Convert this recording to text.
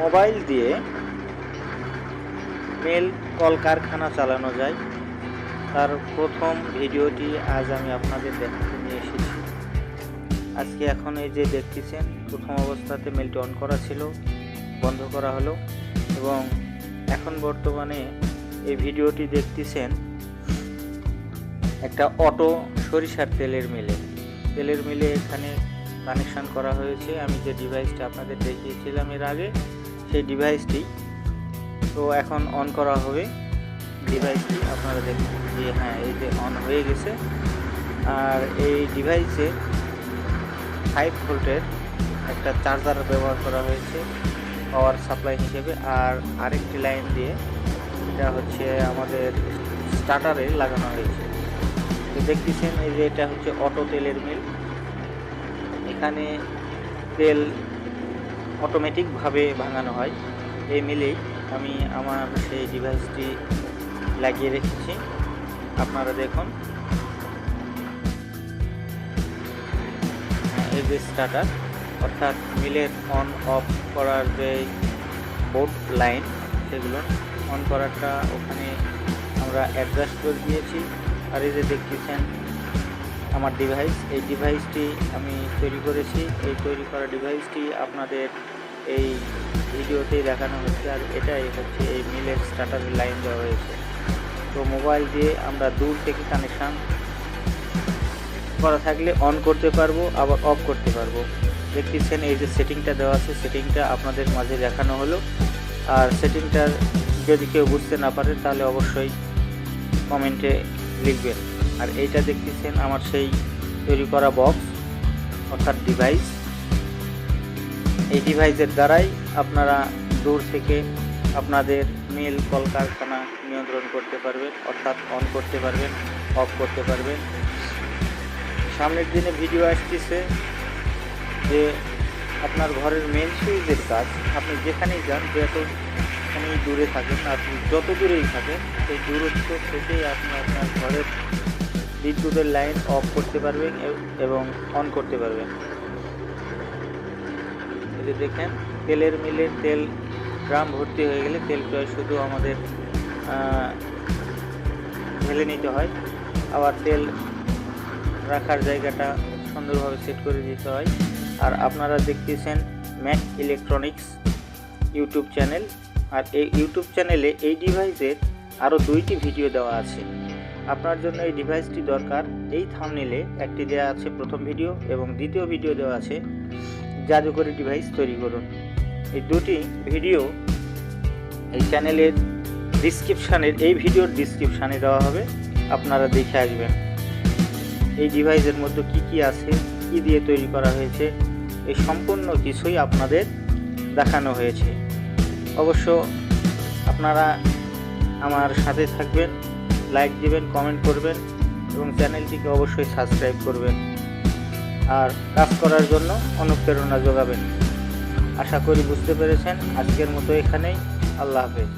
Mobile দিয়ে mail কলকারখানা চালানো যায়। তার প্রথম ভিডিওটি আজ আমি আপনাদের দেখাতে নিয়ে এসেছি। আজকে এখন এই যে দেখতেছেন, প্রথম অবস্থাতে মেলটি অন করা ছিল, বন্ধ করা হলো এবং এখন বর্তমানে এই ভিডিওটি দেখতেছেন একটা অটো সরিষার তেলের মিলে তেলের মিলে এখানে কানেকশান করা হয়েছে। আমি যে ডিভাইসটা আপনাদের দেখিয়েছিলাম এর আগে সেই ডিভাইসটি তো এখন অন করা হবে। ডিভাইসটি আপনারা দেখুন যে হ্যাঁ এই যে অন হয়ে গেছে। আর এই ডিভাইসে ফাইভ ভোল্টের একটা চার্জার ব্যবহার করা হয়েছে পাওয়ার সাপ্লাই হিসেবে। আর আরেকটি লাইন দিয়ে এটা হচ্ছে আমাদের স্টার্টারে লাগানো হয়েছে। তো দেখতেছেন এই যে এটা হচ্ছে অটো তেলের মিল এখানে তেল অটোমেটিকভাবে ভাঙানো হয়। এই মিলেই আমি আমার সেই ডিভাইসটি লাগিয়ে রেখেছি। আপনারা দেখুন। হ্যাঁ, এই যে স্টার্টার অর্থাৎ মিলের অন অফ করার যে বোর্ড লাইন সেগুলো অন করাটা ওখানে আমরা অ্যাডজাস্ট করে দিয়েছি। আর এই যে দেখতেছেন আমার ডিভাইস এই ডিভাইসটি আমি তৈরি করেছি। এই তৈরি করা ডিভাইসটি আপনাদের এই ভিডিওতেই দেখানো হচ্ছে আর এটাই হচ্ছে এই মিলের স্টার্টারের লাইন দেওয়া হয়েছে। তো মোবাইল দিয়ে আমরা দূর থেকে কানেকশান করা থাকলে অন করতে পারব, আবার অফ করতে পারব। দেখতেছেন এই যে সেটিংটা দেওয়া আছে সেটিংটা আপনাদের মাঝে দেখানো হলো। আর সেটিংটার যদি কেউ বুঝতে না পারে, তাহলে অবশ্যই কমেন্টে লিখবেন। আর এইটা দেখতেছেন আমার সেই তৈরি করা বক্স অর্থাৎ ডিভাইস এই ডিভাইসের দ্বারাই আপনারা দূর থেকে আপনাদের মিল কলকারখানা নিয়ন্ত্রণ করতে পারবেন, অর্থাৎ অন করতে পারবেন অফ করতে পারবেন। সামনের দিনে ভিডিও আসতেছে যে আপনার ঘরের মেন সুইচের কাজ, আপনি যেখানেই যান যতখানেই দূরে থাকেন, আপনি যত দূরেই থাকেন, সেই দূরত্ব থেকেই আপনি আপনার ঘরের বিদ্যুতের লাইন অফ করতে পারবেন এবং অন করতে পারবেন এই যে দেখেন, তেলের মিলে তেল ড্রাম ভর্তি হয়ে গেলে তেলটা শুধু আমাদের ঢেলে নিতে হয়। আবার তেল রাখার জায়গাটা সুন্দরভাবে সেট করে দিতে হয়। আর আপনারা দেখতেছেন ম্যাক ইলেকট্রনিক্স ইউটিউব চ্যানেল। আর এই ইউটিউব চ্যানেলে এই ডিভাইসের আরও দুইটি ভিডিও দেওয়া আছে। আপনার জন্য এই ডিভাইসটি দরকার। এই থামনেলে একটি দেওয়া আছে প্রথম ভিডিও এবং দ্বিতীয় ভিডিও দেওয়া আছে জাদুকরি ডিভাইস তৈরি করুন। এই দুটি ভিডিও এই চ্যানেলের ডিসক্রিপশানের এই ভিডিওর ডিসক্রিপশানে দেওয়া হবে। আপনারা দেখে আসবেন এই ডিভাইসের মধ্যে কি কি আছে, কি দিয়ে তৈরি করা হয়েছে, এই সম্পূর্ণ কিছুই আপনাদের দেখানো হয়েছে। অবশ্য আপনারা আমার সাথে থাকবেন। লাইক দিবেন কমেন্ট করবেন এবং চ্যানেলটিকে অবশ্যই সাবস্ক্রাইব করবেন। আর কাজ করার জন্য অনুপ্রেরণা যোগাবেন। আশা করি বুঝতে পেরেছেন। আজকের মতো এখানেই। আল্লাহ হাফেজ।